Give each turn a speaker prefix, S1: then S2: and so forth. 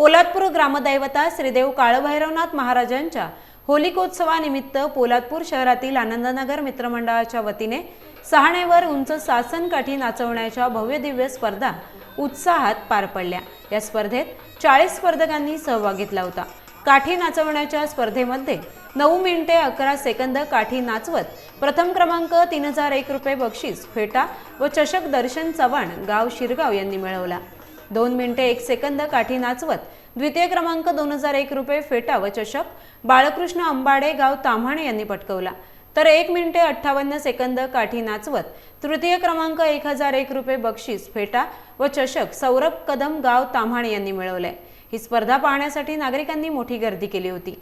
S1: पोलादपूर ग्रामदैवता श्रीदेव काळभैरवनाथ महाराजांच्या होलिकोत्सवानिमित्त पोलादपूर शहरातील आनंदनगर मित्रमंडळाच्या वतीने सहाणेवर उंच सासन काठी नाचवण्याच्या भव्यदिव्य स्पर्धा उत्साहात पार पडल्या. या स्पर्धेत चाळीस स्पर्धकांनी सहभाग घेतला होता. काठी नाचवण्याच्या स्पर्धेमध्ये नऊ मिनिटे अकरा सेकंद काठी नाचवत प्रथम क्रमांक तीन हजार एक रुपये बक्षीस फेटा व चषक दर्शन चव्हाण गाव शिरगाव यांनी मिळवला. दोन मिनिटे एक सेकंद काठी नाचवत द्वितीय क्रमांक दोन हजार एक रुपये फेटा व चषक बाळकृष्ण अंबाडे गाव ताम्हाणे यांनी पटकवला. तर एक मिनिटे अठ्ठावन्न सेकंद काठी नाचवत तृतीय क्रमांक एक हजार एक रुपये बक्षीस फेटा व चषक सौरभ कदम गाव ताम्हाणे यांनी मिळवलंय ही स्पर्धा पाहण्यासाठी नागरिकांनी मोठी गर्दी केली होती.